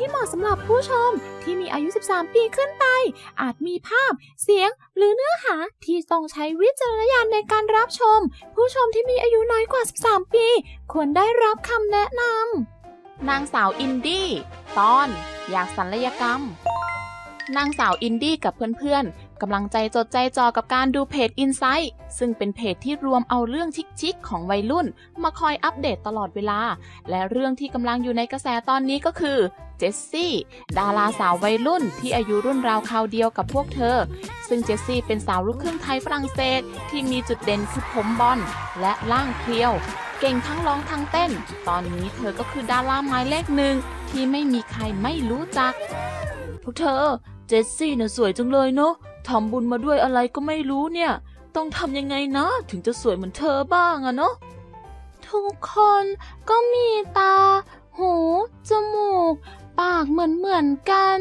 ที่เหมาะสำหรับผู้ชมที่มีอายุ 13 ปีขึ้นไป อาจมีภาพ เสียง หรือเนื้อหาที่ต้องใช้วิจารณญาณในการรับชม ผู้ชมที่มีอายุน้อยกว่า 13 ปี ควรได้รับคำแนะนำ นางสาวอินดี้ ตอน อยากศัลยกรรมนางสาวอินดี้กับเพื่อนๆ กำลังใจจดใจจ่อกับการดูเพจ Insight ซึ่งเป็นเพจที่รวมเอาเรื่องชิคๆของวัยรุ่น มาคอยอัปเดตตลอดเวลา และเรื่องที่กำลังอยู่ในกระแสตอนนี้ก็คือเจสซี่ดาราสาววัยรุ่นที่อายุรุ่นราวคราวเดียวกับพวกเธอ ซึ่งเจสซี่เป็นสาวลูกครึ่งไทยฝรั่งเศส ที่มีจุดเด่นคือผมบอลและร่างเพรียว เก่งทั้งร้องทั้งเต้น ตอนนี้เธอก็คือดาราหมายเลขหนึ่งที่ไม่มีใครไม่รู้จัก พวกเธอ เจสซี่น่ะสวยจังเลยเนาะ ทำบุญมาด้วยอะไรก็ไม่รู้เนี่ย ต้องทำยังไงนะ ถึงจะสวยเหมือนเธอบ้างอะเนาะทุกคนก็มีตา หู จมูก ปากเหมือนเหมือนกัน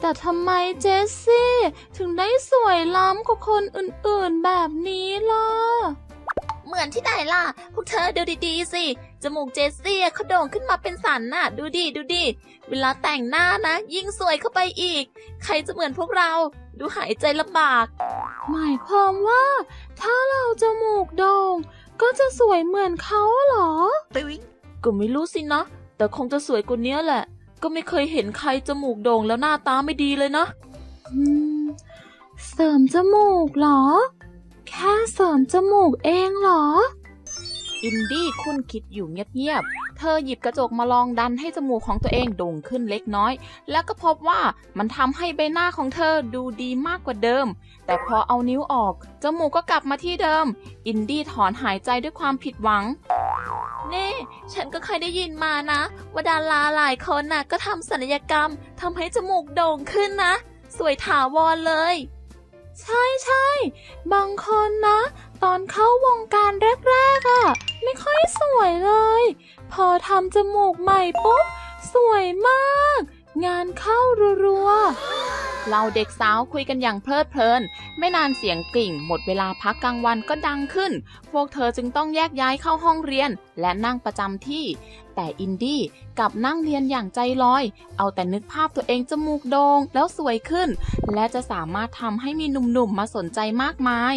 แต่ทำไมเจสซี่ ถึงได้สวยล้ำกว่าคนอื่นๆแบบนี้ล่ะ เหมือนที่ไหนล่ะ พวกเธอดูดีๆสิ จมูกเจสซี่เขาโด่งขึ้นมาเป็นสันน่ะ ดูดิดูดิเวลาแต่งหน้านะ ยิ่งสวยเข้าไปอีก ใครจะเหมือนพวกเรา ดูหายใจลำบาก หมายความว่า ถ้าเราจมูกโด่ง ก็จะสวยเหมือนเขาเหรอ ก็ไม่รู้สินะ แต่คงจะสวยกว่านี้แหละ ก็ไม่เคยเห็นใครจมูกโด่งแล้วหน้าตาไม่ดีเลยนะ อืม เสริมจมูกเหรอ แค่เสริมจมูกเองเหรอ อินดี้คุ้นคิดอยู่เงียบๆ เธอหยิบกระจกมาลองดันให้จมูกของตัวเองโด่งขึ้นเล็กน้อย แล้วก็พบว่ามันทำให้ใบหน้าของเธอดูดีมากกว่าเดิม แต่พอเอานิ้วออก จมูกก็กลับมาที่เดิม อินดี้ถอนหายใจด้วยความผิดหวังนี่ฉันก็เคยได้ยินมานะ ว่าดาราหลายคนน่ะก็ทำศัลยกรรมทำให้จมูกโด่งขึ้นนะ สวยถาวรเลย ใช่ใช่ บางคนนะ ตอนเข้าวงการแรกๆอะ่ะ ไม่ค่อยสวยเลย พอทำจมูกใหม่ปุ๊บ สวยมาก งานเข้ารัวๆ เราเด็กสาวคุยกันอย่างเพลิดเพลิน ไม่นานเสียงกริ่ง หมดเวลาพักกลางวันก็ดังขึ้น พวกเธอจึงต้องแยกย้ายเข้าห้องเรียน และนั่งประจำที่ แต่อินดี้กลับนั่งเรียนอย่างใจลอย เอาแต่นึกภาพตัวเองจมูกโดง่งแล้วสวยขึ้น และจะสามารถทำให้มีหนุ่มๆมาสนใจมากมาย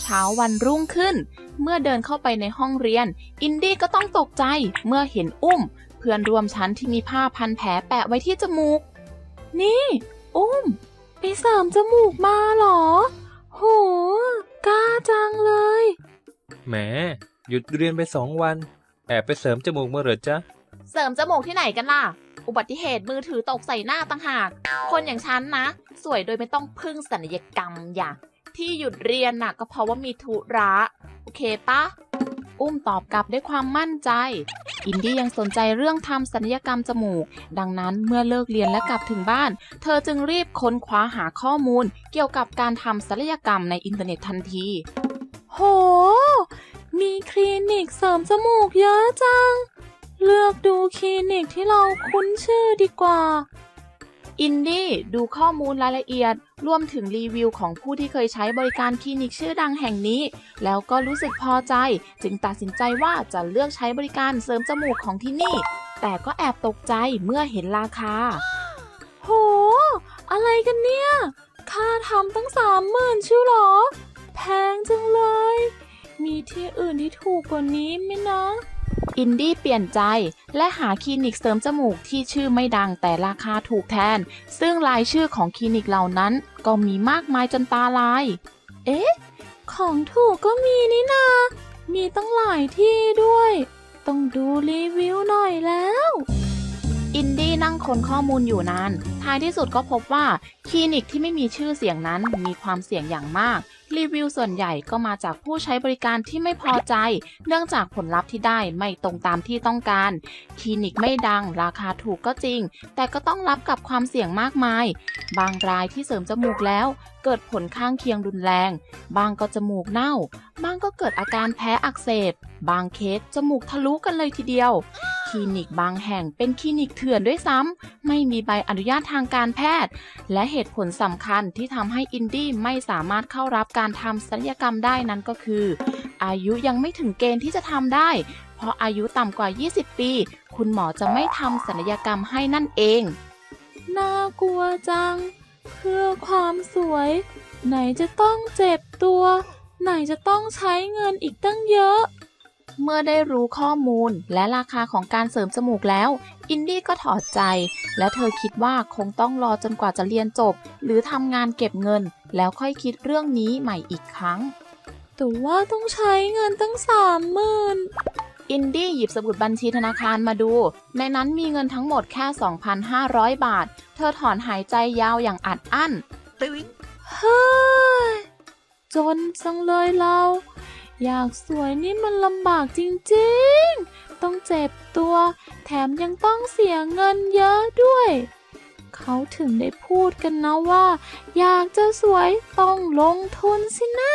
เช้าวันรุ่งขึ้น เมื่อเดินเข้าไปในห้องเรียน อินดี้ก็ต้องตกใจเมื่อเห็นอุ้ม เพื่อนร่วมชั้นที่มีผ้าพันแผลแปะไว้ที่จมูก นี่ อุ้ม ไปเสริมจมูกมาเหรอ โห กล้าจังเลย แหม หยุดเรียนไปสองวัน แอบไปเสริมจมูกมาเหรอจ๊ะ เสริมจมูกที่ไหนกันล่ะ อุบัติเหตุมือถือตกใส่หน้าต่างหาก คนอย่างฉันนะ สวยโดยไม่ต้องพึ่งศัลยกรรมอย่าที่หยุดเรียนน่ะก็เพราะว่ามีธุระ โอเคปะ อุ้มตอบกลับด้วยความมั่นใจ อินดี้ยังสนใจเรื่องทำศัลยกรรมจมูก ดังนั้นเมื่อเลิกเรียนและกลับถึงบ้าน เธอจึงรีบค้นคว้าหาข้อมูล เกี่ยวกับการทำศัลยกรรมในอินเทอร์เน็ตทันที โห มีคลินิกเสริมจมูกเยอะจัง เลือกดูคลินิกที่เราคุ้นชื่อดีกว่า อินดี้ดูข้อมูลรายละเอียด รวมถึงรีวิวของผู้ที่เคยใช้บริการคลินิกชื่อดังแห่งนี้ แล้วก็รู้สึกพอใจ จึงตัดสินใจว่าจะเลือกใช้บริการเสริมจมูกของที่นี่ แต่ก็แอบตกใจเมื่อเห็นราคา โห อะไรกันเนี่ย ค่าทำตั้งสามหมื่นชิวหรอ แพงจังเลย มีที่อื่นที่ถูกกว่านี้ไหมนะ อินดี้เปลี่ยนใจ และหาคลินิกเสริมจมูกที่ชื่อไม่ดังแต่ราคาถูกแทน ซึ่งรายชื่อของคลินิกเหล่านั้นก็มีมากมายจนตาลาย เอ๊ะ ของถูกก็มีนี่นา มีตั้งหลายที่ด้วย ต้องดูรีวิวหน่อยแล้วอินดี้นั่งค้นข้อมูลอยู่นาน ท้ายที่สุดก็พบว่าคลินิกที่ไม่มีชื่อเสียงนั้นมีความเสี่ยงอย่างมาก รีวิวส่วนใหญ่ก็มาจากผู้ใช้บริการที่ไม่พอใจ เนื่องจากผลลัพธ์ที่ได้ไม่ตรงตามที่ต้องการ คลินิกไม่ดัง ราคาถูกก็จริง แต่ก็ต้องรับกับความเสี่ยงมากมาย บางรายที่เสริมจมูกแล้ว เกิดผลข้างเคียงรุนแรง บางก็จมูกเน่า บางก็เกิดอาการแพ้อักเสบ บางเคสจมูกทะลุกันเลยทีเดียว คลินิกบางแห่งเป็นคลินิกเถื่อนด้วยซ้ำ ไม่มีใบอนุญาตทางการแพทย์ และเหตุผลสำคัญที่ทำให้อินดี้ไม่สามารถเข้ารับการทำศัลยกรรมได้นั้นก็คือ อายุยังไม่ถึงเกณฑ์ที่จะทำได้ เพราะอายุต่ำกว่า 20 ปี คุณหมอจะไม่ทำศัลยกรรมให้นั่นเอง น่ากลัวจัง เพื่อความสวย ไหนจะต้องเจ็บตัว ไหนจะต้องใช้เงินอีกตั้งเยอะ เมื่อได้รู้ข้อมูลและราคาของการเสริมจมูกแล้ว อินดี้ก็ถอดใจ และเธอคิดว่าคงต้องรอจนกว่าจะเรียนจบ หรือทำงานเก็บเงิน แล้วค่อยคิดเรื่องนี้ใหม่อีกครั้ง แต่ว่าต้องใช้เงินตั้งสามหมื่นอินดี้หยิบสมุดบัญชีธนาคารมาดู ในนั้นมีเงินทั้งหมดแค่ 2,500 บาท เธอถอนหายใจยาวอย่างอัดอั้นเฮ้ยจนจังเลยเรา อยากสวยนี่มันลำบากจริงๆ ต้องเจ็บตัว แถมยังต้องเสียเงินเยอะด้วย เขาถึงได้พูดกันนะว่า อยากจะสวยต้องลงทุนสินะ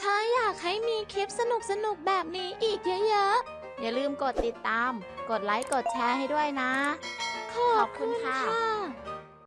ถ้าอยากให้มีคลิปสนุกๆแบบนี้อีกเยอะๆ อย่าลืมกดติดตาม กดไลค์ กดแชร์ให้ด้วยนะ ขอบคุณค่ะ